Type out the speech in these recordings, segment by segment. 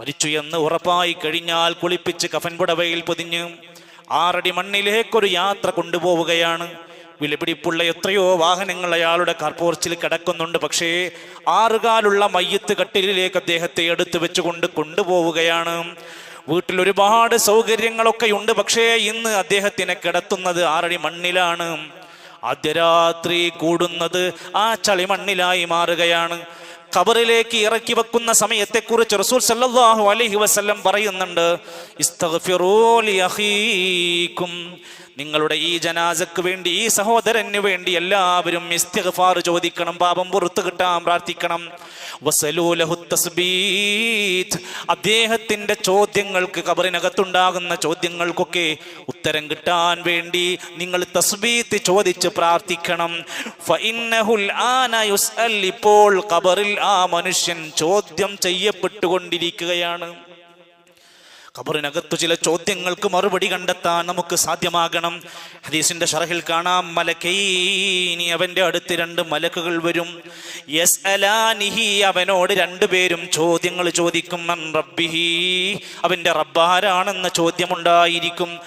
മരിച്ചു എന്ന് ഉറപ്പായി കഴിഞ്ഞാൽ കുളിപ്പിച്ച് കഫൻ പുടവയിൽ പൊതിഞ്ഞ് ആറടി മണ്ണിലേക്കൊരു യാത്ര കൊണ്ടുപോവുകയാണ്. വിലപിടിപ്പുള്ള എത്രയോ വാഹനങ്ങൾ അയാളുടെ കാർപോർച്ചിൽ കിടക്കുന്നുണ്ട്. പക്ഷേ ആറുകാലുള്ള മയ്യത്ത് കട്ടിലിലേക്ക് അദ്ദേഹത്തെ എടുത്തു വെച്ചുകൊണ്ട് കൊണ്ടുപോവുകയാണ്. വീട്ടിൽ ഒരുപാട് സൗകര്യങ്ങളൊക്കെ ഉണ്ട് പക്ഷേ ഇന്ന് അദ്ദേഹത്തിനെ കിടത്തുന്നത് ആറടി മണ്ണിലാണ്. ആദ്യരാത്രി കൂടുന്നത് ആ ചളിമണ്ണിലായി മാറുകയാണ്. ഖബറിലേക്ക് ഇറക്കി വെക്കുന്ന സമയത്തെ കുറിച്ച് റസൂൽ സല്ലല്ലാഹു അലൈഹി വസല്ലം പറയുന്നുണ്ട് ഇസ്തഗ്ഫിറൂ ലി നിങ്ങളുടെ ഈ ജനാസക്ക് വേണ്ടി ഈ സഹോദരന് വേണ്ടി എല്ലാവരും ഇസ്തിഗ്ഫാർ ചോദിക്കണം പാപം പുറത്തു കിട്ടാൻ പ്രാർത്ഥിക്കണം. അദ്ദേഹത്തിന്റെ ചോദ്യങ്ങൾക്ക് കബറിനകത്തുണ്ടാകുന്ന ചോദ്യങ്ങൾക്കൊക്കെ ഉത്തരം കിട്ടാൻ വേണ്ടി നിങ്ങൾ തസ്ബീത്ത് ചോദിച്ച് പ്രാർത്ഥിക്കണം. ഇപ്പോൾ ഖബറിൽ ആ മനുഷ്യൻ ചോദ്യം ചെയ്യപ്പെട്ടുകൊണ്ടിരിക്കുകയാണ്. ഖബറിനകത്തു ചില ചോദ്യങ്ങൾക്ക് മറുപടി കണ്ടെത്താൻ നമുക്ക് സാധ്യമാകണം. ഹദീസിന്റെ ഷറഹിൽ കാണാം മലക്കൈനി അവന്റെ അടുത്ത് രണ്ട് മലക്കുകൾ വരും. യസ് അലാനിഹി അവനോട് രണ്ടുപേരും ചോദ്യങ്ങൾ ചോദിക്കും. റബ്ബിഹി അവന്റെ റബ്ബാരാണെന്ന ചോദ്യമുണ്ടായിരിക്കും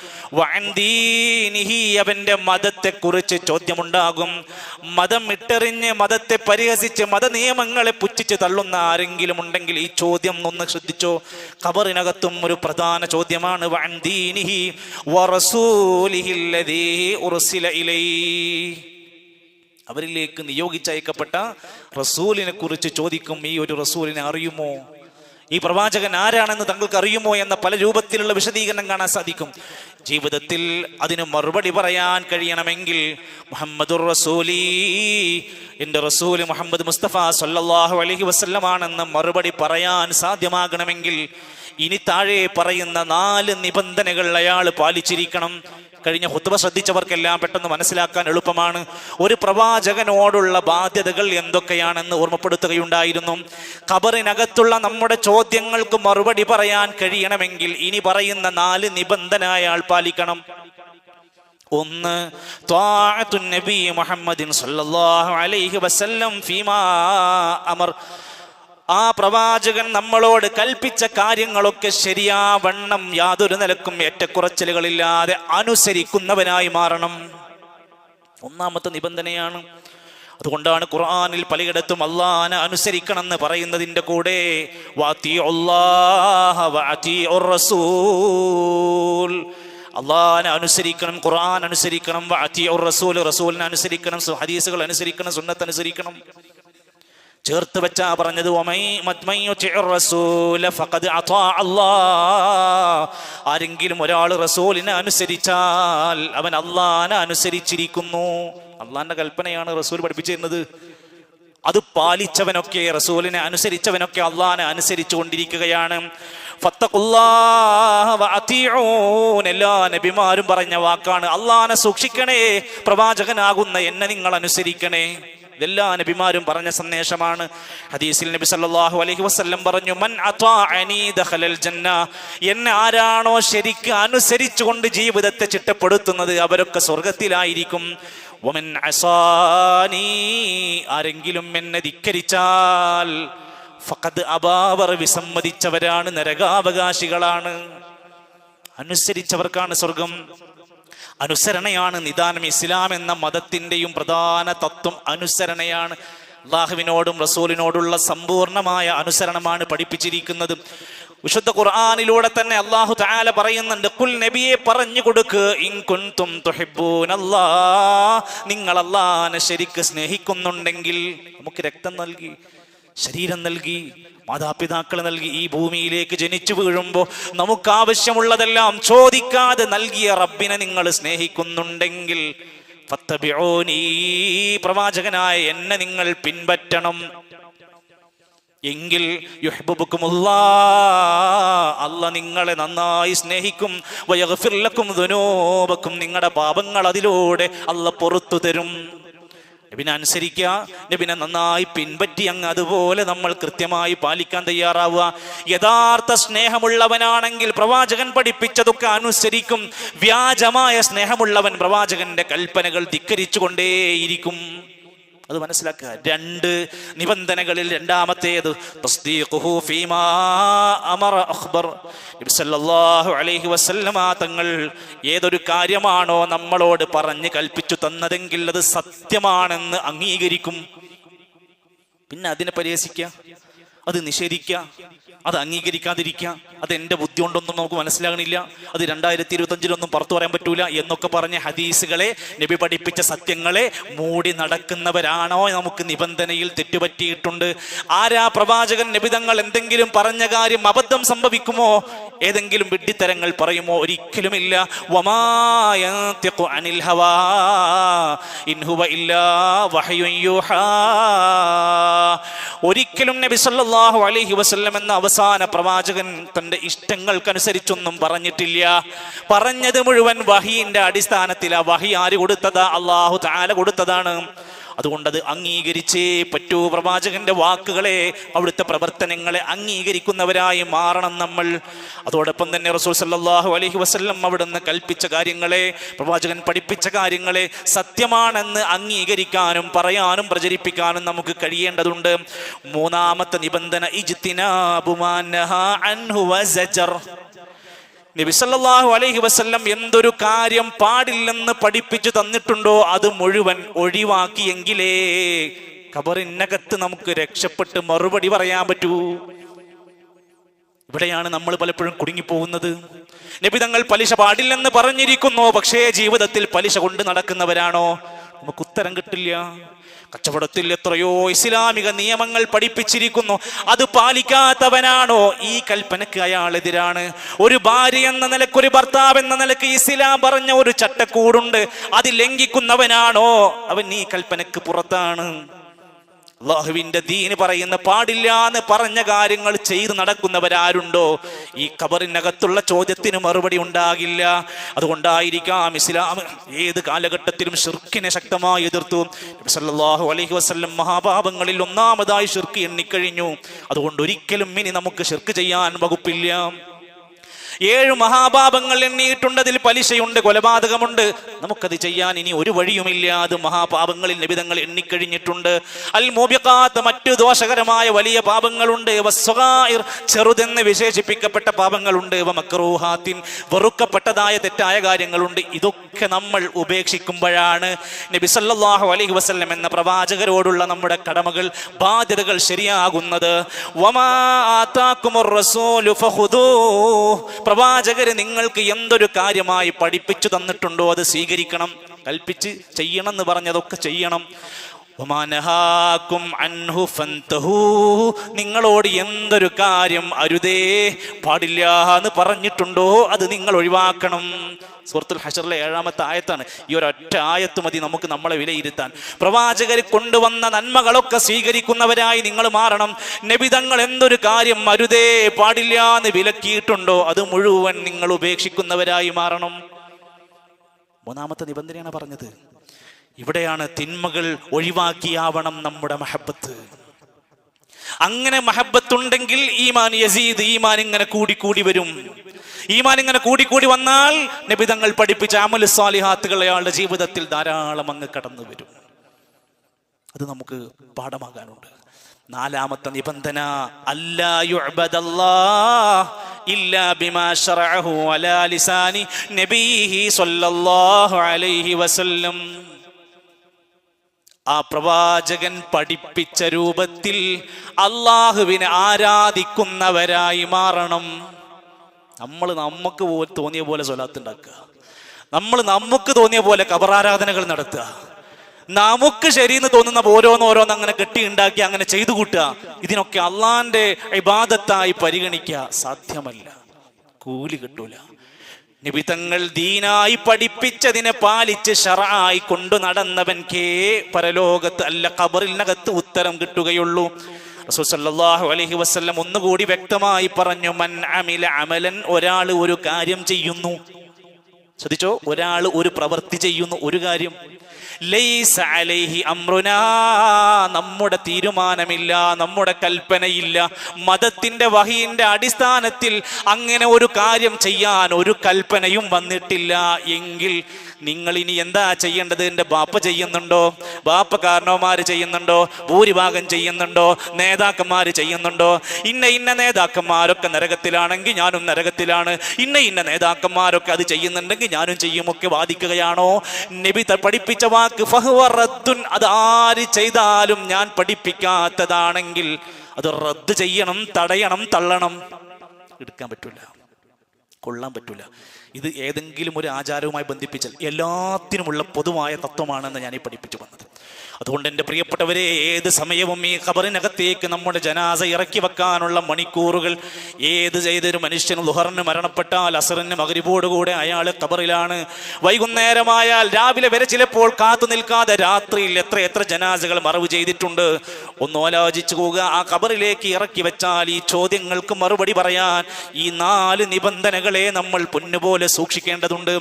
അവന്റെ മതത്തെക്കുറിച്ച് ചോദ്യമുണ്ടാകും. മതം ഇട്ടെറിഞ്ഞ് മതത്തെ പരിഹസിച്ച് മത നിയമങ്ങളെ പുച്ഛിച്ച് തള്ളുന്ന ആരെങ്കിലും ഉണ്ടെങ്കിൽ ഈ ചോദ്യം ഒന്ന് ശ്രദ്ധിച്ചോ. കബറിനകത്തും ഒരു പ്രധാന ചോദ്യമാണ് അവരിലേക്ക് നിയോഗിച്ചയക്കപ്പെട്ട റസൂലിനെ കുറിച്ച് ചോദിക്കും ഈ ഒരു റസൂലിനെ അറിയുമോ? ഈ പ്രവാചകൻ ആരാണെന്ന് തങ്ങൾക്ക് അറിയുമോ എന്ന പല രൂപത്തിലുള്ള വിശദീകരണം കാണാൻ സാധിക്കും. ജീവിതത്തിൽ അതിന് മറുപടി പറയാൻ കഴിയണമെങ്കിൽ മുഹമ്മദുർ റസൂലി എന്റെ റസൂൽ മുഹമ്മദ് മുസ്തഫ സല്ലല്ലാഹു അലഹി വസ്ല്ലമാണെന്ന് മറുപടി പറയാൻ സാധ്യമാകണമെങ്കിൽ ഇനി താഴെ പറയുന്ന നാല് നിബന്ധനകൾ അയാൾ പാലിച്ചിരിക്കണം. കഴിഞ്ഞ ഹുത്തുവ ശ്രദ്ധിച്ചവർക്കെല്ലാം പെട്ടെന്ന് മനസ്സിലാക്കാൻ എളുപ്പമാണ്. ഒരു പ്രവാചകനോടുള്ള ബാധ്യതകൾ എന്തൊക്കെയാണെന്ന് ഓർമ്മപ്പെടുത്തുകയുണ്ടായിരുന്നു. ഖബറിനകത്തുള്ള നമ്മുടെ ചോദ്യങ്ങൾക്ക് മറുപടി പറയാൻ കഴിയണമെങ്കിൽ ഇനി പറയുന്ന നാല് നിബന്ധന അയാൾ പാലിക്കണം. ഒന്ന് നബി മുഹമ്മദിൻ സല്ലല്ലാഹു അലൈഹി വസല്ലം ഫീമാ അമർ. ആ പ്രവാചകൻ നമ്മളോട് കൽപ്പിച്ച കാര്യങ്ങളൊക്കെ ശരിയാവണ്ണം യാതൊരു നിലക്കും ഏറ്റക്കുറച്ചിലുകളില്ലാതെ അനുസരിക്കുന്നവനായി മാറണം. ഒന്നാമത്തെ നിബന്ധനയാണ്. അതുകൊണ്ടാണ് ഖുർആനിൽ പലയിടത്തും അള്ളഹാനെ അനുസരിക്കണം എന്ന് പറയുന്നതിന്റെ കൂടെ അള്ളാഹാനെ അനുസരിക്കണം ഖുർആൻ അനുസരിക്കണം റസൂൽ റസൂലിനെ അനുസരിക്കണം ഹദീസുകൾ അനുസരിക്കണം സുന്നത്ത് അനുസരിക്കണം. ചേർത്ത് വെച്ചാ പറഞ്ഞത്. ആരെങ്കിലും ഒരാൾ റസൂലിനെ അനുസരിച്ചാൽ അവൻ അള്ളാനെ അനുസരിച്ചിരിക്കുന്നു അള്ളാന്റെ കൽപ്പനയാണ് റസൂൽ പഠിപ്പിച്ചിരുന്നത് അത് പാലിച്ചവനൊക്കെ റസൂലിനെ അനുസരിച്ചവനൊക്കെ അള്ളാനെ അനുസരിച്ചു കൊണ്ടിരിക്കുകയാണ്. എല്ലാ നബിമാരും പറഞ്ഞ വാക്കാണ് അള്ളാനെ സൂക്ഷിക്കണേ പ്രവാചകനാകുന്ന എന്നെ നിങ്ങൾ അനുസരിക്കണേ എല്ലാ നബിമാരും പറഞ്ഞ സന്ദേശമാണ്. ഹദീസിൽ നബി സല്ലല്ലാഹു അലൈഹി വസല്ലം പറഞ്ഞു മൻ ദഖലൽ ജന്ന എന്നെ ആരാണോ ശരിക്ക് അനുസരിച്ചുകൊണ്ട് ജീവിതത്തെ ചിട്ടപ്പെടുത്തുന്നത് അവരൊക്കെ സ്വർഗത്തിലായിരിക്കും വമൻ അസാനി ആരെങ്കിലും എന്നെ ധിക്കരിച്ചാൽ ഫഖദ് അബാവർ വിസമ്മതിച്ചവരാണ് നരകാവകാശികളാണ്. അനുസരിച്ചവർക്കാണ് സ്വർഗം അനുസരണയാണ് നിദാനം ഇസ്ലാം എന്ന മതത്തിന്റെയും പ്രധാന തത്വം അനുസരണയാണ്. അള്ളാഹുവിനോടും റസൂലിനോടുള്ള സമ്പൂർണമായ അനുസരണമാണ് പഠിപ്പിച്ചിരിക്കുന്നത്. വിശുദ്ധ ഖുർആാനിലൂടെ തന്നെ അള്ളാഹു താല പറയുന്നുണ്ട് കുൽ നബിയെ പറഞ്ഞു കൊടുക്ക് ഇൻകുൻതും തുഹിബ്ബൂനല്ലാ. നിങ്ങൾ അള്ളാഹനെ ശരിക്ക് സ്നേഹിക്കുന്നുണ്ടെങ്കിൽ നമുക്ക് രക്തം നൽകി. ശരീരം നൽകി മാതാപിതാക്കൾ നൽകി ഈ ഭൂമിയിലേക്ക് ജനിച്ചു വീഴുമ്പോൾ നമുക്ക് ആവശ്യമുള്ളതെല്ലാം ചോദിക്കാതെ നൽകിയ റബ്ബിനെ നിങ്ങൾ സ്നേഹിക്കുന്നുണ്ടെങ്കിൽ പ്രവാചകനായ എന്നെ നിങ്ങൾ പിൻപറ്റണം. എങ്കിൽ അല്ല നിങ്ങളെ നന്നായി സ്നേഹിക്കും നിങ്ങളുടെ പാപങ്ങൾ അതിലൂടെ അല്ല പുറത്തു തരും. നബിനെ അനുസരിക്കുക നബിനെ നന്നായി പിൻപറ്റി അങ്ങ് അതുപോലെ നമ്മൾ കൃത്യമായി പാലിക്കാൻ തയ്യാറാവുക. യഥാർത്ഥ സ്നേഹമുള്ളവനാണെങ്കിൽ പ്രവാചകൻ പഠിപ്പിച്ചതൊക്കെ അനുസരിക്കും. വ്യാജമായ സ്നേഹമുള്ളവൻ പ്രവാചകന്റെ കൽപ്പനകൾ ധിക്കരിച്ചുകൊണ്ടേയിരിക്കും. അത് മനസ്സിലാക്കുക. രണ്ട് നിബന്ധനകളിൽ രണ്ടാമത്തേത് തങ്ങൾ ഏതൊരു കാര്യമാണോ നമ്മളോട് പറഞ്ഞ് കൽപ്പിച്ചു തന്നതെങ്കിൽ അത് സത്യമാണെന്ന് അംഗീകരിക്കും. പിന്നെ അതിനെ പരിഹസിക്കുക അത് നിഷേധിക്കുക. അത് അംഗീകരിക്കാതിരിക്കുക അത് എന്റെ ബുദ്ധി കൊണ്ടൊന്നും നമുക്ക് മനസ്സിലാകണില്ല. അത് രണ്ടായിരത്തി ഇരുപത്തഞ്ചിലൊന്നും പുറത്തു പറയാൻ പറ്റൂല എന്നൊക്കെ പറഞ്ഞ ഹദീസുകളെ നബി പഠിപ്പിച്ച സത്യങ്ങളെ മൂടി നടക്കുന്നവരാണോ നമുക്ക് നിബന്ധനയിൽ തെറ്റുപറ്റിയിട്ടുണ്ട്. ആരാ പ്രവാചകൻ നബിതങ്ങൾ എന്തെങ്കിലും പറഞ്ഞ കാര്യം അബദ്ധം സംഭവിക്കുമോ? ഏതെങ്കിലും വിഡ്ഢിത്തരങ്ങൾ പറയുമോ? ഒരിക്കലുമില്ല. അനിൽ ഇല്ലാ ഒരിക്കലും നബി സല്ലല്ലാഹു അലൈഹി വസല്ലം എന്ന അവസാന പ്രവാചകൻ തന്റെ ഇഷ്ടങ്ങൾക്കനുസരിച്ചൊന്നും പറഞ്ഞിട്ടില്ല. പറഞ്ഞത് മുഴുവൻ വഹീന്റെ അടിസ്ഥാനത്തിലാ. വഹി ആര് കൊടുത്തതാ? അള്ളാഹു താല കൊടുത്തതാണ്. അതുകൊണ്ടത് അംഗീകരിച്ചേ പറ്റൂ. പ്രവാചകന്റെ വാക്കുകളെ അവിടുത്തെ പ്രവർത്തനങ്ങളെ അംഗീകരിക്കുന്നവരായി മാറണം നമ്മൾ. അതോടൊപ്പം തന്നെ റസൂൽ സല്ലാഹു അലഹി വസ്ല്ലം അവിടുന്ന് കൽപ്പിച്ച കാര്യങ്ങളെ പ്രവാചകൻ പഠിപ്പിച്ച കാര്യങ്ങളെ സത്യമാണെന്ന് അംഗീകരിക്കാനും പറയാനും പ്രചരിപ്പിക്കാനും നമുക്ക് കഴിയേണ്ടതുണ്ട്. മൂന്നാമത്തെ നിബന്ധന ഇജ്തിനാബുമാ നഹാ അൻഹു വസജർ നബി സല്ലല്ലാഹു അലൈഹി വസല്ലം എന്തൊരു കാര്യം പാടില്ലെന്ന് പഠിപ്പിച്ചു തന്നിട്ടുണ്ടോ അത് മുഴുവൻ ഒഴിവാക്കിയെങ്കിലേ കബറിനകത്ത് നമുക്ക് രക്ഷപ്പെട്ട് മറുപടി പറയാൻ പറ്റൂ. ഇവിടെയാണ് നമ്മൾ പലപ്പോഴും കുടുങ്ങിപ്പോകുന്നത്. നിബിതങ്ങൾ പലിശ പാടില്ലെന്ന് പറഞ്ഞിരിക്കുന്നു പക്ഷേ ജീവിതത്തിൽ പലിശ കൊണ്ട് നടക്കുന്നവരാണോ? നമുക്ക് ഉത്തരം കിട്ടില്ല. കച്ചവടത്തിൽ എത്രയോ ഇസ്ലാമിക നിയമങ്ങൾ പഠിപ്പിച്ചിരിക്കുന്നു. അത് പാലിക്കാത്തവനാണോ? ഈ കൽപ്പനക്ക് അയാൾ എതിരാണ്. ഒരു ഭാര്യ എന്ന നിലയ്ക്ക് ഒരു ഭർത്താവ് എന്ന നിലയ്ക്ക് ഇസ്ലാം പറഞ്ഞ ഒരു ചട്ടക്കൂടുണ്ട്. അത് ലംഘിക്കുന്നവനാണോ? അവൻ ഈ കൽപ്പനക്ക് പുറത്താണ്. അള്ളാഹുവിന്റെ ദീന് പറയുന്ന പാടില്ല എന്ന് പറഞ്ഞ കാര്യങ്ങൾ ചെയ്തു നടക്കുന്നവരാരുണ്ടോ? ഈ ഖബറിനകത്തുള്ള ചോദ്യത്തിന് മറുപടി ഉണ്ടാകില്ല. അതുകൊണ്ടായിരിക്കാം ഇസ്ലാം ഏത് കാലഘട്ടത്തിലും ഷിർക്കിനെ ശക്തമായി എതിർത്തു. സല്ലാഹു അലഹി വസല്ലം മഹാപാപങ്ങളിൽ ഒന്നാമതായി ഷിർക്ക് എണ്ണിക്കഴിഞ്ഞു. അതുകൊണ്ട് ഒരിക്കലും ഇനി നമുക്ക് ഷിർക്ക് ചെയ്യാൻ വകുപ്പില്ല. ഏഴ് മഹാപാപങ്ങൾ എണ്ണിയിട്ടുണ്ട് അതിൽ പലിശയുണ്ട് കൊലപാതകമുണ്ട്. നമുക്കത് ചെയ്യാൻ ഇനി ഒരു വഴിയുമില്ല. അത് മഹാപാപങ്ങളിൽ നിബിതങ്ങൾ എണ്ണിക്കഴിഞ്ഞിട്ടുണ്ട്. അൽ മോബിക്കാത്ത മറ്റു ദോഷകരമായ വലിയ പാപങ്ങളുണ്ട്. ചെറുതെന്ന് വിശേഷിപ്പിക്കപ്പെട്ട പാപങ്ങളുണ്ട്. മക്രൂഹാത്തിൻ വെറുക്കപ്പെട്ടതായ തെറ്റായ കാര്യങ്ങളുണ്ട്. ഇതൊക്കെ നമ്മൾ ഉപേക്ഷിക്കുമ്പോഴാണ് നബി സല്ലല്ലാഹു അലൈഹി വസല്ലം എന്ന പ്രവാചകരോടുള്ള നമ്മുടെ കടമകൾ ബാധ്യതകൾ ശരിയാകുന്നത്. വമാ പ്രവാചകര് നിങ്ങൾക്ക് എന്തൊരു കാര്യമായി പഠിപ്പിച്ചു തന്നിട്ടുണ്ടോ അത് സ്വീകരിക്കണം കൽപ്പിച്ച് ചെയ്യണം എന്ന് പറഞ്ഞതൊക്കെ ചെയ്യണം. അൻഹു ഫന്തഹു. നിങ്ങളോട് എന്തൊരു കാര്യം അരുതേ? പാടില്ല എന്ന് പറഞ്ഞിട്ടുണ്ടോ? അത് നിങ്ങൾ ഒഴിവാക്കണം. സുഹൃത്തുൽ ഹഷറിലെ ഏഴാമത്തെ ആയത്താണ്. ഈ ഒരൊറ്റ ആയത്ത് മതി നമുക്ക് നമ്മളെ വിലയിരുത്താൻ. പ്രവാചകർ കൊണ്ടുവന്ന നന്മകളൊക്കെ സ്വീകരിക്കുന്നവരായി നിങ്ങൾ മാറണം. നബിതങ്ങൾ എന്തൊരു കാര്യം അരുതേ? പാടില്ല എന്ന് വിലക്കിയിട്ടുണ്ടോ? അത് മുഴുവൻ നിങ്ങൾ ഉപേക്ഷിക്കുന്നവരായി മാറണം. മൂന്നാമത്തെ നിബന്ധനയാണ് പറഞ്ഞത്. ഇവിടെയാണ് തിന്മകൾ ഒഴിവാക്കിയാവണം നമ്മുടെ മഹബത്ത്. അങ്ങനെ മഹബത്തുണ്ടെങ്കിൽ ഈമാൻ യസീദ് ഈമാൻ ഇങ്ങനെ കൂടിക്കൂടി കൂടി വരും. ഈമാൻ ഇങ്ങനെ കൂടിക്കൂടി കൂടി വന്നാൽ നബിതങ്ങൾ പഠിപ്പിച്ച അമൽ സ്വാലിഹാത്തുകൾ അയാളുടെ ജീവിതത്തിൽ ധാരാളം അങ്ങ് കടന്നു വരും. അത് നമുക്ക് പാഠമാകാനുണ്ട്. നാലാമത്തെ നിബന്ധന അല്ലാഹു അലാ ലിസാനി നബീഹി സല്ലല്ലാഹു അലൈഹി വസല്ലം. ആ പ്രവാചകൻ പഠിപ്പിച്ച രൂപത്തിൽ അള്ളാഹുവിനെ ആരാധിക്കുന്നവരായി മാറണം. നമ്മൾ നമുക്ക് തോന്നിയ പോലെ സ്വലാത്ത് ഉണ്ടാക്കുക. നമ്മൾ നമുക്ക് തോന്നിയ പോലെ കബറാരാധനകൾ നടത്തുക. നമുക്ക് ശരിയെന്ന് തോന്നുന്ന ഓരോന്നോരോന്ന് അങ്ങനെ കെട്ടി ഉണ്ടാക്കി അങ്ങനെ ചെയ്തു കൂട്ടുക. ഇതിനൊക്കെ അള്ളാന്റെ ഇബാദത്തായി പരിഗണിക്കുക സാധ്യമല്ല. കൂലി കിട്ടൂല. നിബിതങ്ങൾ ദീനായി പഠിപ്പിച്ചതിനെ പാലിച്ച് ഷറായി കൊണ്ടു നടന്നവൻകേ പരലോകത്ത് അല്ല കബറിനകത്ത് ഉത്തരം കിട്ടുകയുള്ളൂ. റസൂൽ സല്ലല്ലാഹു അലൈഹി വസല്ലം ഒന്നുകൂടി വ്യക്തമായി പറഞ്ഞു മൻ അമില അമലൻ ഒരാൾ ഒരു കാര്യം ചെയ്യുന്നു. ശ്രദ്ധിച്ചോ? ഒരാൾ ഒരു പ്രവൃത്തി ചെയ്യുന്നു ഒരു കാര്യം. നമ്മുടെ തീരുമാനമില്ല നമ്മുടെ കൽപ്പനയില്ല. മതത്തിന്റെ വഹീന്റെ അടിസ്ഥാനത്തിൽ അങ്ങനെ ഒരു കാര്യം ചെയ്യാൻ ഒരു കൽപ്പനയും വന്നിട്ടില്ല. എങ്കിൽ നിങ്ങൾ ഇനി എന്താ ചെയ്യേണ്ടത്? എന്റെ ബാപ്പ ചെയ്യുന്നുണ്ടോ? ബാപ്പ കാരണവന്മാർ ചെയ്യുന്നുണ്ടോ? ഭൂരിഭാഗം ചെയ്യുന്നുണ്ടോ? നേതാക്കന്മാർ ചെയ്യുന്നുണ്ടോ? ഇന്ന ഇന്ന നേതാക്കന്മാരൊക്കെ നരകത്തിലാണെങ്കിൽ ഞാനും നരകത്തിലാണ്. ഇന്ന ഇന്ന നേതാക്കന്മാരൊക്കെ അത് ചെയ്യുന്നുണ്ടെങ്കിൽ ഞാനും ചെയ്യുമൊക്കെ വാദിക്കുകയാണോ? നബി പഠിപ്പിച്ച പഠിപ്പിച്ച വാക്ക് അത് ആര് ചെയ്താലും ഞാൻ പഠിപ്പിക്കാത്തതാണെങ്കിൽ അത് റദ്ദ് ചെയ്യണം തടയണം തള്ളണം. എടുക്കാൻ പറ്റൂല. കൊള്ളാൻ പറ്റൂല. ഇത് ഏതെങ്കിലും ഒരു ആചാരവുമായി ബന്ധിപ്പിച്ചാൽ എല്ലാത്തിനുമുള്ള പൊതുവായ തത്വമാണെന്ന് ഞാൻ ഈ പഠിപ്പിച്ചു വന്നത്. അതുകൊണ്ട് എന്റെ പ്രിയപ്പെട്ടവരെ ഏത് സമയവും ഈ ഖബറിനകത്തേക്ക് നമ്മുടെ ജനാസ ഇറക്കി വെക്കാനുള്ള മണിക്കൂറുകൾ ഏത് ചെയ്തൊരു മനുഷ്യൻ ലുഹറിന് മരണപ്പെട്ടാൽ അസറിന് മകരിബോടുകൂടെ അയാൾ ഖബറിലാണ്. വൈകുന്നേരമായാൽ രാവിലെ വരെ ചിലപ്പോൾ കാത്തു നിൽക്കാതെ രാത്രിയിൽ എത്ര എത്ര ജനാസകൾ മറവ് ചെയ്തിട്ടുണ്ട്. ഒന്ന് ആലോചിച്ചു പോവുക ആ ഖബറിലേക്ക് ഇറക്കി വെച്ചാൽ ഈ ചോദ്യങ്ങൾക്ക് മറുപടി പറയാൻ ഈ നാല് നിബന്ധനകളെ നമ്മൾ പൊന്നുപോലെ സൂക്ഷിക്കേണ്ടതുണ്ട്.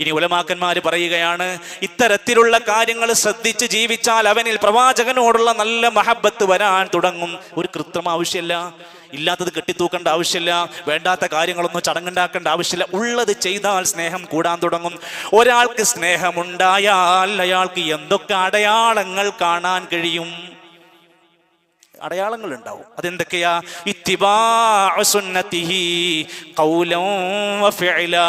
ഇനി ഉലമാക്കന്മാർ പറയുകയാണ് ഇത്തരത്തിലുള്ള കാര്യങ്ങൾ ശ്രദ്ധിച്ച് ജീവിച്ചാൽ അവനിൽ പ്രവാചകനോടുള്ള നല്ല മഹബത്ത് വരാൻ തുടങ്ങും. ഒരു കൃത്രിമ ആവശ്യമില്ല. ഇല്ലാത്തത് കെട്ടിത്തൂക്കേണ്ട ആവശ്യമില്ല. വേണ്ടാത്ത കാര്യങ്ങളൊന്നും ചടങ്ങുണ്ടാക്കേണ്ട ആവശ്യമില്ല. ഉള്ളത് ചെയ്താൽ സ്നേഹം കൂടാൻ തുടങ്ങും. ഒരാൾക്ക് സ്നേഹമുണ്ടായാൽ അയാൾക്ക് എന്തൊക്കെ അടയാളങ്ങൾ കാണാൻ കഴിയും? അടയാളങ്ങൾ ഉണ്ടാവും അതെന്തൊക്കെയാ വഫിഅലാ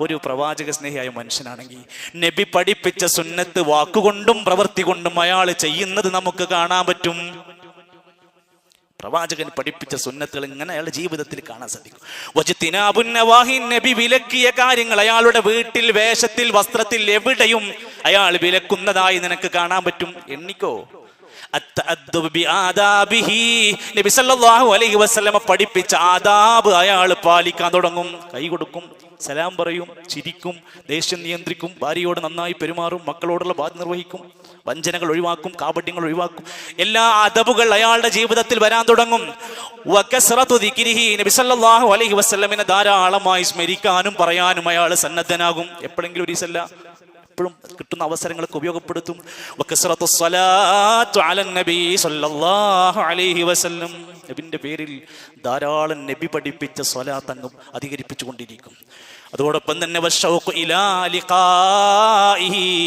ഒരു പ്രവാചക സ്നേഹിയായ മനുഷ്യനാണെങ്കിൽ നബി പഠിപ്പിച്ച സുന്നത്ത് വാക്കുകൊണ്ടും പ്രവൃത്തി കൊണ്ടും അയാൾ ചെയ്യുന്നത് നമുക്ക് കാണാൻ പറ്റും. പ്രവാചകൻ പഠിപ്പിച്ച സുന്നത്തുകൾ ഇങ്ങനെ അയാളുടെ ജീവിതത്തിൽ കാണാൻ സാധിക്കും. നബി വിലക്കിയ കാര്യങ്ങൾ അയാളുടെ വീട്ടിൽ വേഷത്തിൽ വസ്ത്രത്തിൽ എവിടെയും അയാൾ വിലക്കുന്നതായി നിനക്ക് കാണാൻ പറ്റും. എണ്ണിക്കോ. നബി സല്ലല്ലാഹു അലൈഹി വസല്ലമ പഠിപ്പിച്ച ആദാബ് അയാൾ പാലിക്കാൻ തുടങ്ങും. കൈ കൊടുക്കും സലാം പറയും ചിരിക്കും ദേഷ്യം നിയന്ത്രിക്കും ഭാര്യയോട് നന്നായി പെരുമാറും മക്കളോടുള്ള ബാധ്യത നിർവഹിക്കും വഞ്ചനകൾ ഒഴിവാക്കും കാപട്യങ്ങൾ ഒഴിവാക്കും. എല്ലാ അദബുകൾ അയാളുടെ ജീവിതത്തിൽ വരാൻ തുടങ്ങും. നബി സല്ലല്ലാഹു അലൈഹി ധാരാളമായി സ്മരിക്കാനും പറയാനും അയാൾ സന്നദ്ധനാകും. എപ്പോഴെങ്കിലും ഒരു ദിവസമല്ല എപ്പോഴും കിട്ടുന്ന അവസരങ്ങളൊക്കെ ഉപയോഗപ്പെടുത്തും. നബിന്റെ പേരിൽ ധാരാളം നബി പഠിപ്പിച്ച സ്വലാത്ത് അങ്ങും അധികരിപ്പിച്ചു കൊണ്ടിരിക്കും അതോടൊപ്പം തന്നെ.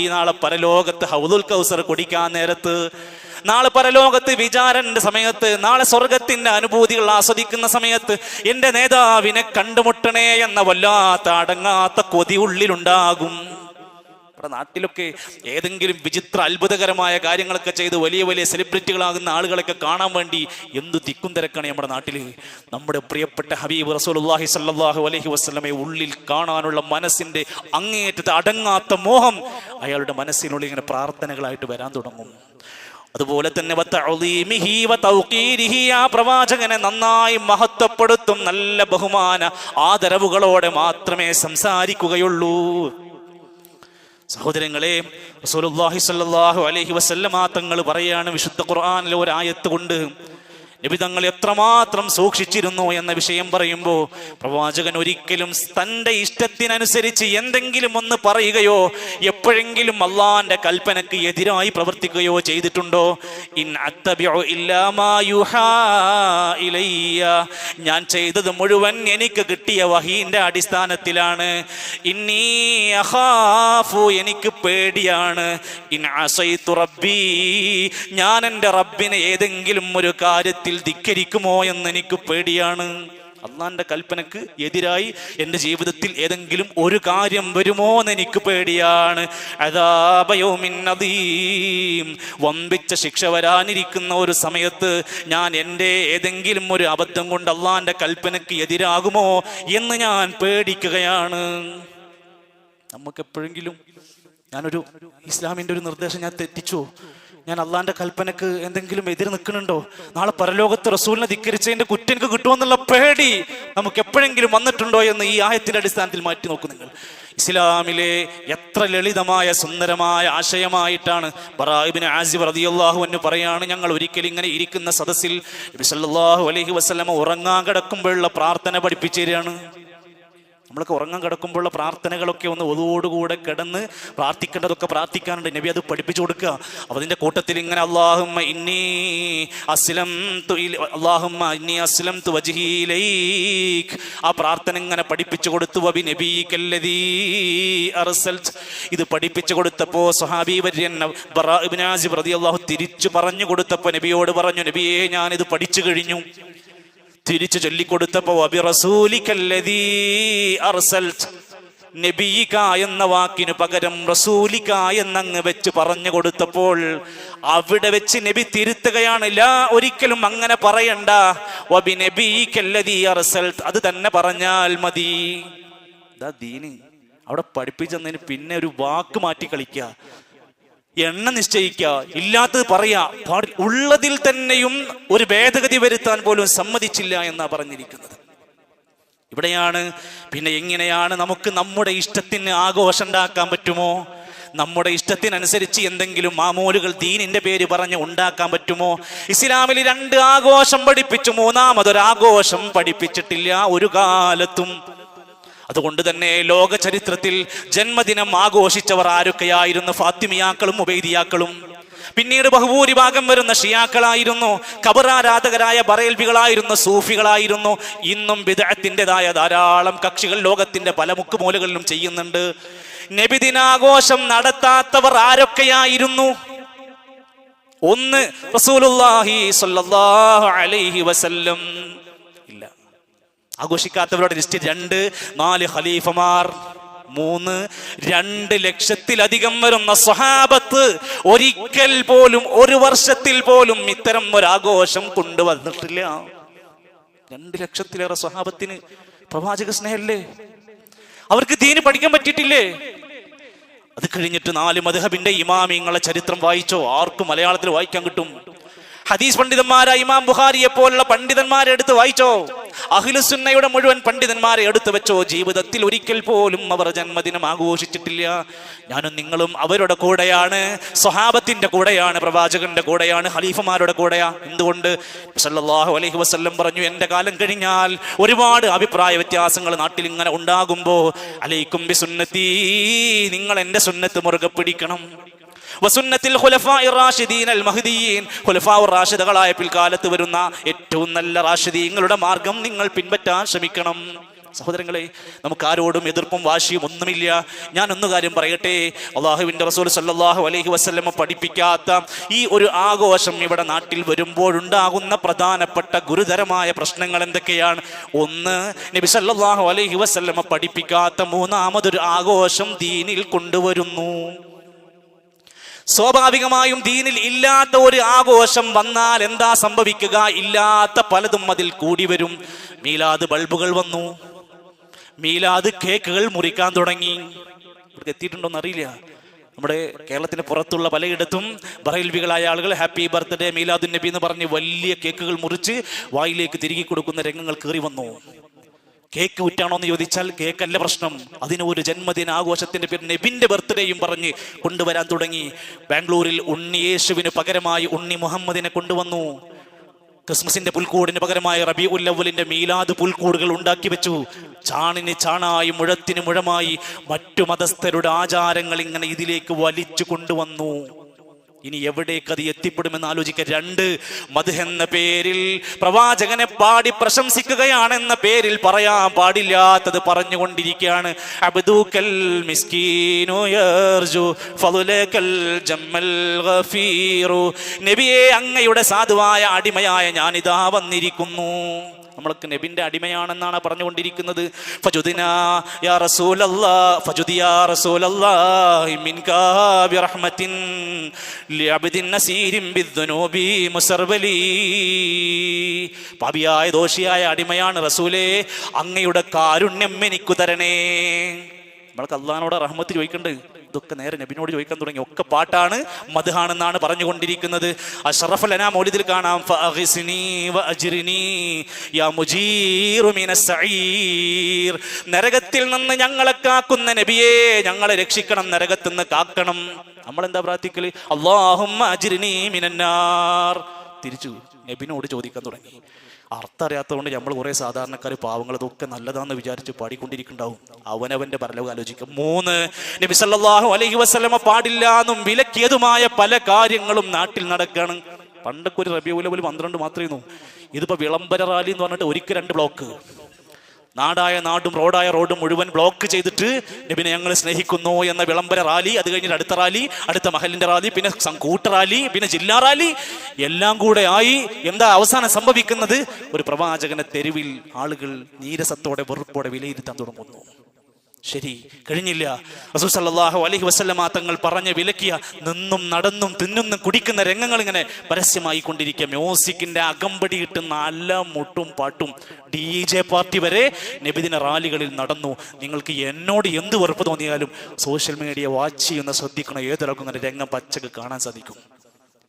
നാളെ പരലോകത്ത് ഹൗദുൽ കൗസർ കുടിക്കാൻ നേരത്ത് നാളെ പരലോകത്ത് വിചാരന്റെ സമയത്ത് നാളെ സ്വർഗത്തിന്റെ അനുഭൂതികൾ ആസ്വദിക്കുന്ന സമയത്ത് എന്റെ നേതാവിനെ കണ്ടുമുട്ടണേ എന്ന വല്ലാത്ത അടങ്ങാത്ത കൊതി ഉള്ളിലുണ്ടാകും. നമ്മുടെ നാട്ടിലൊക്കെ ഏതെങ്കിലും വിചിത്ര അത്ഭുതകരമായ കാര്യങ്ങളൊക്കെ ചെയ്ത് വലിയ വലിയ സെലിബ്രിറ്റികളാകുന്ന ആളുകളൊക്കെ കാണാൻ വേണ്ടി എന്തു തിക്കും തിരക്കാണ് നമ്മുടെ നാട്ടിൽ നമ്മുടെ പ്രിയപ്പെട്ട ഹബീബ് റസൂലുള്ളാഹി സല്ലല്ലാഹു അലൈഹി വസല്ലമയെ ഉള്ളിൽ കാണാനുള്ള മനസ്സിന്റെ അങ്ങേയറ്റത്തെ അടങ്ങാത്ത മോഹം അയാളുടെ മനസ്സിനുള്ളിൽ ഇങ്ങനെ പ്രാർത്ഥനകളായിട്ട് വരാൻ തുടങ്ങും. അതുപോലെ തന്നെ ആ പ്രവാചകനെ നന്നായി മഹത്വപ്പെടുത്തും നല്ല ബഹുമാന ആദരവുകളോടെ മാത്രമേ സംസാരിക്കുകയുള്ളൂ. സഹോദരങ്ങളെ റസൂലുള്ളാഹി സ്വല്ലല്ലാഹു അലൈഹി വസല്ലമ തങ്ങൾ പറയാണ് വിശുദ്ധ ഖുർആനിലെ ഒരു ആയത്ത് കൊണ്ട് നബി തങ്ങൾ എത്രമാത്രം സൂക്ഷിച്ചിരുന്നു എന്ന വിഷയം പറയുമ്പോൾ പ്രവാചകൻ ഒരിക്കലും തന്റെ ഇഷ്ടത്തിനനുസരിച്ച് എന്തെങ്കിലും ഒന്ന് പറയുകയോ എപ്പോഴെങ്കിലും അള്ളാന്റെ കൽപ്പനക്ക് എതിരായി പ്രവർത്തിക്കുകയോ ചെയ്തിട്ടുണ്ടോ? ഇൻ ഞാൻ ചെയ്തത് മുഴുവൻ എനിക്ക് കിട്ടിയ വഹീന്റെ അടിസ്ഥാനത്തിലാണ്. എനിക്ക് പേടിയാണ്. ഇൻ റബ്ബി. ഞാൻ എന്റെ റബ്ബിനെ ഏതെങ്കിലും ഒരു കാര്യത്തിൽ ധിക്കരിക്കുമോ എന്ന് എനിക്ക് പേടിയാണ്. അള്ളാന്റെ കൽപ്പനക്ക് എതിരായി എന്റെ ജീവിതത്തിൽ ഏതെങ്കിലും ഒരു കാര്യം വരുമോ എന്ന് എനിക്ക് പേടിയാണ്. വമ്പിച്ച ശിക്ഷ വരാനിരിക്കുന്ന ഒരു സമയത്ത് ഞാൻ എന്റെ ഏതെങ്കിലും ഒരു അബദ്ധം കൊണ്ട് അള്ളാന്റെ കൽപ്പനക്ക് എതിരാകുമോ എന്ന് ഞാൻ പേടിക്കുകയാണ്. നമുക്കെപ്പോഴെങ്കിലും ഞാനൊരു ഇസ്ലാമിന്റെ ഒരു നിർദ്ദേശം ഞാൻ തെറ്റിച്ചോ? ഞാൻ അള്ളാന്റെ കൽപ്പനക്ക് എന്തെങ്കിലും എതിർ നിൽക്കുന്നുണ്ടോ? നാളെ പരലോകത്ത് റസൂലിനെ ധിക്കരിച്ചതിന്റെ കുറ്റം എനിക്ക് കിട്ടുമെന്നുള്ള പേടി നമുക്ക് എപ്പോഴെങ്കിലും വന്നിട്ടുണ്ടോ എന്ന് ഈ ആയത്തിന്റെ അടിസ്ഥാനത്തിൽ മാറ്റി നോക്കൂ നിങ്ങൾ. ഇസ്ലാമിലെ എത്ര ലളിതമായ സുന്ദരമായ ആശയമായിട്ടാണ് ബറായിബിന് ആസിബ് റളിയല്ലാഹു എന്ന് പറയാണ് ഞങ്ങൾ ഒരിക്കലും ഇങ്ങനെ ഇരിക്കുന്ന സദസ്സിൽ നബി സല്ലല്ലാഹു അലൈഹി വസല്ലമ ഉറങ്ങാൻ കിടക്കുമ്പോഴുള്ള പ്രാർത്ഥന പഠിപ്പിച്ചു തരികയാണ് നമ്മളൊക്കെ ഉറങ്ങാൻ കിടക്കുമ്പോഴുള്ള പ്രാർത്ഥനകളൊക്കെ ഒന്ന് ഒതുവോടുകൂടെ കിടന്ന് പ്രാർത്ഥിക്കേണ്ടതൊക്കെ പ്രാർത്ഥിക്കാനുണ്ട്. നബി അത് പഠിപ്പിച്ചു കൊടുക്കുക. അപ്പം അതിന്റെ കൂട്ടത്തിൽ ഇങ്ങനെ അള്ളാഹുമ്മ ഇന്നി അസ്ലം അള്ളാഹുമ്മ ഇന്നി അസ്ലം തു വജ്ഹീലൈക് ആ പ്രാർത്ഥന ഇങ്ങനെ പഠിപ്പിച്ചു കൊടുത്തു. അബി നബീകല്ലദീ അർസൽത്. ഇത് പഠിപ്പിച്ചു കൊടുത്തപ്പോൾ സഹാബി വര്യൻ ബറാബിനാസി പ്രതി അള്ളാഹു തിരിച്ചു പറഞ്ഞു കൊടുത്തപ്പോൾ നബിയോട് പറഞ്ഞു നബിയെ ഞാൻ ഇത് പഠിച്ചു കഴിഞ്ഞു. തിരിച്ചു ചൊല്ലിക്കൊടുത്തപ്പോ നബിയിക എന്ന വാക്കിനു പകരം റസൂലിക എന്നങ്ങ് വെച്ച് പറഞ്ഞു കൊടുത്തപ്പോൾ അവിടെ വെച്ച് നബി തിരുത്തുകയാണ്. ഒരിക്കലും അങ്ങനെ പറയണ്ട. വബി നബിയിക്കല്ലദീ അറസൽത്ത് അത് തന്നെ പറഞ്ഞാൽ മതി. ദീന് അവിടെ പഠിപ്പിച്ചെന്നതിന് പിന്നെ ഒരു വാക്ക് മാറ്റി കളിക്കുക. എണ്ണ നിശ്ചയിക്കുക ഇല്ലാത്തത് പറയാ ഉള്ളതിൽ തന്നെയും ഒരു ഭേദഗതി വരുത്താൻ പോലും സമ്മതിച്ചില്ല എന്നാ പറഞ്ഞിരിക്കുന്നത്. ഇവിടെയാണ് പിന്നെ എങ്ങനെയാണ് നമുക്ക് നമ്മുടെ ഇഷ്ടത്തിന് ആഘോഷം ഉണ്ടാക്കാൻ പറ്റുമോ? നമ്മുടെ ഇഷ്ടത്തിനനുസരിച്ച് എന്തെങ്കിലും മാമൂലുകൾ ദീനിന്റെ പേര് പറഞ്ഞ് ഉണ്ടാക്കാൻ പറ്റുമോ? ഇസ്ലാമിൽ രണ്ട് ആഘോഷം പഠിപ്പിച്ചു മൂന്നാമതൊരു ആഘോഷം പഠിപ്പിച്ചിട്ടില്ല ഒരു കാലത്തും. അതുകൊണ്ട് തന്നെ ലോക ചരിത്രത്തിൽ ജന്മദിനം ആഘോഷിച്ചവർ ആരൊക്കെയായിരുന്നു? ഫാത്തിമിയാക്കളും ഉബൈദിയാക്കളും. പിന്നീട് ബഹുഭൂരിഭാഗം വരുന്ന ഷിയാക്കളായിരുന്നു. കബറാരാധകരായ ബറേൽവികളായിരുന്നു സൂഫികളായിരുന്നു. ഇന്നും വിദഗ്ധത്തിന്റെതായ ധാരാളം കക്ഷികൾ ലോകത്തിന്റെ പല മുക്കുമൂലകളിലും ചെയ്യുന്നുണ്ട്. നബിദിനാഘോഷം നടത്താത്തവർ ആരൊക്കെയായിരുന്നു? ഒന്ന് റസൂലുള്ളാഹി സ്വല്ലല്ലാഹു അലൈഹി വസല്ലം. ആഘോഷിക്കാത്തവരുടെ ലിസ്റ്റ് രണ്ട് നാല് ഖലീഫമാർ മൂന്ന് രണ്ട് ലക്ഷത്തിലധികം വരുന്ന സ്വഹാബത്ത്. ഒരിക്കൽ പോലും ഒരു വർഷത്തിൽ പോലും ഇത്തരം ഒരാഘോഷം കൊണ്ടുവന്നിട്ടില്ല. രണ്ട് ലക്ഷത്തിലേറെ സ്വഹാബത്തിന് പ്രവാചക സ്നേഹല്ലേ? അവർക്ക് ദീന് പഠിക്കാൻ പറ്റിയിട്ടില്ലേ? അത് കഴിഞ്ഞിട്ട് നാല് മധുഹബിന്റെ ഇമാമിങ്ങളെ ചരിത്രം വായിച്ചോ? ആർക്കും മലയാളത്തിൽ വായിക്കാൻ കിട്ടും. ഹദീസ് പണ്ഡിതന്മാരായ ഇമാം ബുഹാരിയെ പോലുള്ള പണ്ഡിതന്മാരെ എടുത്ത് വായിച്ചോ? അഖിലുസുന്നയുടെ മുഴുവൻ പണ്ഡിതന്മാരെ എടുത്തു വെച്ചോ ജീവിതത്തിൽ ഒരിക്കൽ പോലും അവർ ജന്മദിനം ആഘോഷിച്ചിട്ടില്ല. ഞാനും നിങ്ങളും അവരുടെ കൂടെയാണ് സ്വഹാബത്തിന്റെ കൂടെയാണ് പ്രവാചകന്റെ കൂടെയാണ് ഖലീഫമാരുടെ കൂടെയാ. എന്തുകൊണ്ട്? സല്ലല്ലാഹു അലൈഹി വസല്ലം പറഞ്ഞു എന്റെ കാലം കഴിഞ്ഞാൽ ഒരുപാട് അഭിപ്രായ വ്യത്യാസങ്ങൾ നാട്ടിൽ ഇങ്ങനെ ഉണ്ടാകുമ്പോ അലൈക്കും ബി സുന്നത്തി നിങ്ങൾ എന്റെ സുന്നത്ത് മുറുകെ പിടിക്കണം. വസുന്നത്തിൽ റാഷിദകളായ പിൽക്കാലത്ത് വരുന്ന ഏറ്റവും നല്ല റാഷിദീങ്ങളുടെ മാർഗം നിങ്ങൾ പിൻപറ്റാൻ ശ്രമിക്കണം. സഹോദരങ്ങളെ നമുക്ക് ആരോടും എതിർപ്പും വാശിയും ഒന്നുമില്ല. ഞാൻ ഒന്ന് കാര്യം പറയട്ടെ. അള്ളാഹുവിന്റെ റസൂൽ സല്ലാഹു അലൈഹി വസ്ല്ലമ്മ പഠിപ്പിക്കാത്ത ഈ ഒരു ആഘോഷം ഇവിടെ നാട്ടിൽ വരുമ്പോഴുണ്ടാകുന്ന പ്രധാനപ്പെട്ട ഗുരുതരമായ പ്രശ്നങ്ങൾ എന്തൊക്കെയാണ്? ഒന്ന് നബി സല്ലാഹു അലൈഹി വസ്ല്ലമ്മ പഠിപ്പിക്കാത്ത മൂന്നാമതൊരു ആഘോഷം ദീനിൽ കൊണ്ടുവരുന്നു. സ്വാഭാവികമായും ദീനിൽ ഇല്ലാത്ത ഒരു ആഘോഷം വന്നാൽ എന്താ സംഭവിക്കുക? ഇല്ലാത്ത പലതും അതിൽ കൂടി വരും. മീലാദ് ബൾബുകൾ വന്നു. മീലാദ് കേക്കുകൾ മുറിക്കാൻ തുടങ്ങി. ഇവിടേക്ക് എത്തിയിട്ടുണ്ടോന്ന് അറിയില്ല. നമ്മുടെ കേരളത്തിന് പുറത്തുള്ള പലയിടത്തും ബറയിൽവികളായ ആളുകൾ ഹാപ്പി ബർത്ത്ഡേ മീലാദുൻ നബി എന്ന് പറഞ്ഞ് വലിയ കേക്കുകൾ മുറിച്ച് വായിലേക്ക് തിരികെ കൊടുക്കുന്ന രംഗങ്ങൾ കയറി വന്നു. കേക്ക് വിറ്റാണോ എന്ന് ചോദിച്ചാൽ കേക്കല്ല പ്രശ്നം. അതിന് ഒരു ജന്മദിന ആഘോഷത്തിന്റെ പേര് നെബിന്റെ ബർത്ത്ഡേയും പറഞ്ഞ് കൊണ്ടുവരാൻ തുടങ്ങി. ബാംഗ്ലൂരിൽ ഉണ്ണി യേശുവിന് പകരമായി ഉണ്ണി മുഹമ്മദിനെ കൊണ്ടുവന്നു. ക്രിസ്മസിന്റെ പുൽക്കൂടിന് പകരമായി റബി ഉല്ലവലിന്റെ മീലാദ് പുൽക്കൂടുകൾ ഉണ്ടാക്കി വെച്ചു. ചാണിന് ചാണായി മുഴത്തിന് മുഴമായി മറ്റു മതസ്ഥരുടെ ആചാരങ്ങൾ ഇങ്ങനെ ഇതിലേക്ക് വലിച്ചു കൊണ്ടുവന്നു. ഇനി എവിടേക്ക് അത് എത്തിപ്പെടുമെന്ന് ആലോചിക്കുക രണ്ട് മധു എന്ന പേരിൽ പ്രവാചകനെ പാടി പ്രശംസിക്കുകയാണെന്ന പേരിൽ പറയാൻ പാടില്ലാത്തത് പറഞ്ഞുകൊണ്ടിരിക്കുകയാണ്. അബ്ദൂക്കൽ മിസ്കീനു യർജു ജമ്മൽ ഗഫീറു. നബിയെ അങ്ങയുടെ സാധുവായ അടിമയായ ഞാനിതാ വന്നിരിക്കുന്നു. നമ്മളൊക്കെ നബിന്റെ അടിമയാണെന്നാണ് പറഞ്ഞുകൊണ്ടിരിക്കുന്നത്. പാപിയായ ദോഷിയായ അടിമയാണ് റസൂലേ അങ്ങയുടെ കാരുണ്യം എനിക്കു തരണേ നമ്മൾക്ക് അള്ളഹാനോട് റഹ്മത്ത് ചോദിക്കണ്ട്. ഇതൊക്കെ നേരെ നബിനോട് ചോദിക്കാൻ തുടങ്ങി. ഒക്കെ പാട്ടാണ് മധുഹാണെന്നാണ് പറഞ്ഞുകൊണ്ടിരിക്കുന്നത്. മൗലിദിൽ കാണാം നരകത്തിൽ നിന്ന് ഞങ്ങളെ കാക്കുന്ന നബിയെ ഞങ്ങളെ രക്ഷിക്കണം നരകത്തിൽ നിന്ന് കാക്കണം. നമ്മൾ എന്താ പ്രാർത്ഥിക്കൽ അള്ളാഹും തിരിച്ചു നബിനോട് ചോദിക്കാൻ തുടങ്ങി. അർത്ഥം അറിയാത്തതുകൊണ്ട് നമ്മൾ കുറേ സാധാരണക്കാർ പാവങ്ങൾ ഇതൊക്കെ നല്ലതാണെന്ന് വിചാരിച്ച് പാടിക്കൊണ്ടിരിക്കുന്നുണ്ടാവും. അവനവന്റെ പരലോകം ആലോചിക്കും. മൂന്ന് നബി സല്ലല്ലാഹു അലൈഹി വസല്ലമ പാടില്ല എന്നും വിലക്കിയതുമായ പല കാര്യങ്ങളും നാട്ടിൽ നടക്കുകയാണ് പണ്ടൊക്കെ ഒരു റബിയുലവൽ പന്ത്രണ്ട് മാത്രമേ ഇതിപ്പോ വിളംബര റാലി എന്ന് പറഞ്ഞിട്ട് ഒരിക്കൽ രണ്ട് ബ്ലോക്ക്. നാടായ നാടും റോഡായ റോഡും മുഴുവൻ ബ്ലോക്ക് ചെയ്തിട്ട് നബിനെ ഞങ്ങൾ സ്നേഹിക്കുന്നു എന്ന വിളംബര റാലി അത് കഴിഞ്ഞിട്ട് അടുത്ത റാലി അടുത്ത മഹലിന്റെ റാലി പിന്നെ കൂട്ട റാലി പിന്നെ ജില്ലാ റാലി എല്ലാം കൂടെ ആയി എന്താ അവസാനം സംഭവിക്കുന്നത്? ഒരു പ്രവാചകനെ തെരുവിൽ ആളുകൾ നീരസത്തോടെ വെറുപ്പോടെ വിലയിരുത്താൻ തുടങ്ങുന്നു. ശരി കഴിഞ്ഞില്ല. റസൂൽ അലഹി വസല്ലമ തങ്ങൾ പറഞ്ഞ് വിലക്കിയ നിന്നും നടന്നും തിന്നുന്നും കുടിക്കുന്ന രംഗങ്ങൾ ഇങ്ങനെ പരസ്യമായി കൊണ്ടിരിക്കുക മ്യൂസിക്കിന്റെ അകമ്പടി കിട്ടുന്ന അല്ല മുട്ടും പാട്ടും. ഡി ജെ പാർട്ടി വരെ നബിദിന റാലികളിൽ നടന്നു. നിങ്ങൾക്ക് എന്നോട് എന്ത് വെറുപ്പ് തോന്നിയാലും സോഷ്യൽ മീഡിയ വാച്ച് ചെയ്യുന്ന ശ്രദ്ധിക്കണം ഏതൊരാൾക്കും രംഗം പച്ചക്ക് കാണാൻ സാധിക്കും.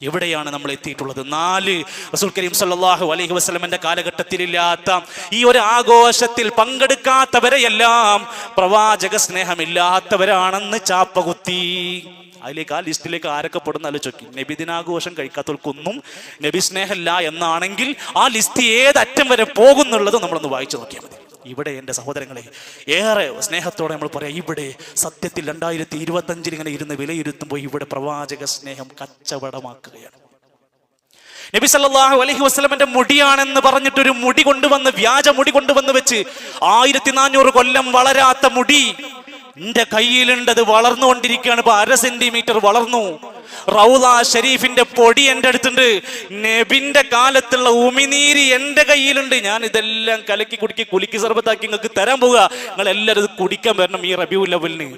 എവിടെയാണ് നമ്മൾ എത്തിയിട്ടുള്ളത്? നാല് റസൂൽ കരീം സല്ലല്ലാഹു അലൈഹി വസ്ലമന്റെ കാലഘട്ടത്തിലില്ലാത്ത ഈ ഒരു ആഘോഷത്തിൽ പങ്കെടുക്കാത്തവരെയെല്ലാം പ്രവാചക സ്നേഹമില്ലാത്തവരാണെന്ന് ചാപ്പകുത്തി. അതിലേക്ക് ആ ലിസ്റ്റിലേക്ക് ആരൊക്കെ പെടുന്ന ആലോചിക്കും. നബി ദിനാഘോഷം കഴിക്കാത്തവർക്കൊന്നും നബി സ്നേഹമില്ല എന്നാണെങ്കിൽ ആ ലിസ്റ്റ് ഏതറ്റം വരെ പോകുന്നുള്ളത് നമ്മളൊന്ന് വായിച്ചു നോക്കിയാൽ മതി. ഇവിടെ എന്റെ സഹോദരങ്ങളെ ഏറെ സ്നേഹത്തോടെ നമ്മൾ പറയാം ഇവിടെ സത്യത്തിൽ രണ്ടായിരത്തി ഇരുപത്തഞ്ചിൽ ഇങ്ങനെ ഇരുന്ന് വിലയിരുത്തുമ്പോൾ ഇവിടെ പ്രവാചക സ്നേഹം കച്ചവടമാക്കുകയാണ്. നബി സല്ലല്ലാഹു അലൈഹി വസല്ലമയുടെ മുടിയാണെന്ന് പറഞ്ഞിട്ട് ഒരു മുടി കൊണ്ടുവന്ന് വ്യാജ മുടി കൊണ്ടുവന്ന് വെച്ച് ആയിരത്തി നാനൂറ് കൊല്ലം വളരാത്ത മുടി എന്റെ കയ്യിലുണ്ടത് വളർന്നുകൊണ്ടിരിക്കുകയാണ് ഇപ്പൊ അര സെന്റിമീറ്റർ വളർന്നു. റൗദ ഷരീഫിന്റെ പൊടി എന്റെ അടുത്തുണ്ട്. നബിന്റെ കാലത്തുള്ള ഉമിനീര് എന്റെ കയ്യിലുണ്ട്. ഞാൻ ഇതെല്ലാം കലക്കി കുടിക്കി കുലുക്കി സർബത്താക്കി നിങ്ങൾക്ക് തരാൻ പോവുക. നിങ്ങൾ എല്ലാവരും കുടിക്കാൻ വരണം ഈ റബിയു ലെവലിന്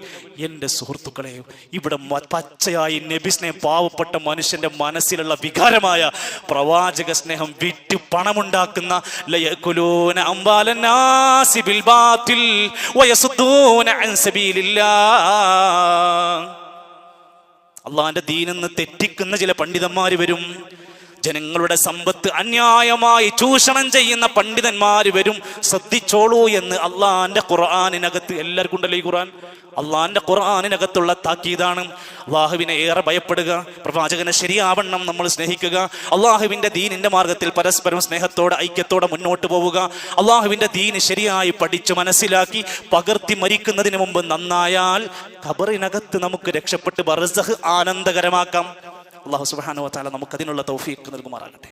എന്റെ സുഹൃത്തുക്കളെ ഇവിടെ പച്ചയായി സ്നേഹം പാവപ്പെട്ട മനുഷ്യന്റെ മനസ്സിലുള്ള വികാരമായ പ്രവാചക സ്നേഹം വിറ്റ് പണമുണ്ടാക്കുന്ന ലയകുലൂന അംബാലന്നാസി ബിൽ ബാത്തിൽ വയസുദ്ദൂന അൻ അള്ളാന്റെ ദീനെന്ന് തെറ്റിക്കുന്ന ചില പണ്ഡിതന്മാർ വരും. ജനങ്ങളുടെ സമ്പത്ത് അന്യായമായി ചൂഷണം ചെയ്യുന്ന പണ്ഡിതന്മാർ വരും. ശ്രദ്ധിച്ചോളൂ എന്ന് അള്ളാന്റെ ഖുർആാനിനകത്ത് എല്ലാവർക്കും ഉണ്ടല്ലോ ഈ ഖുർആൻ? അള്ളാന്റെ ഖുർആാനിനകത്തുള്ള താക്കീതാണ്. അള്ളാഹുവിനെ ഏറെ ഭയപ്പെടുക പ്രവാചകനെ ശരിയാവണ്ണം നമ്മൾ സ്നേഹിക്കുക അള്ളാഹുവിന്റെ ദീനിന്റെ മാർഗത്തിൽ പരസ്പരം സ്നേഹത്തോടെ ഐക്യത്തോടെ മുന്നോട്ട് പോവുക അള്ളാഹുവിന്റെ ദീന് ശരിയായി പഠിച്ച് മനസ്സിലാക്കി പകർത്തി മരിക്കുന്നതിന് മുമ്പ് നന്നായാൽ ഖബറിനകത്ത് നമുക്ക് രക്ഷപ്പെട്ട് ബർസഹ് ആനന്ദകരമാക്കാം. അള്ളാഹു സുബ്ഹാനഹു വ തആല നമുക്ക് അതിനുള്ള തൗഫീഖ് നൽകുമാറാകട്ടെ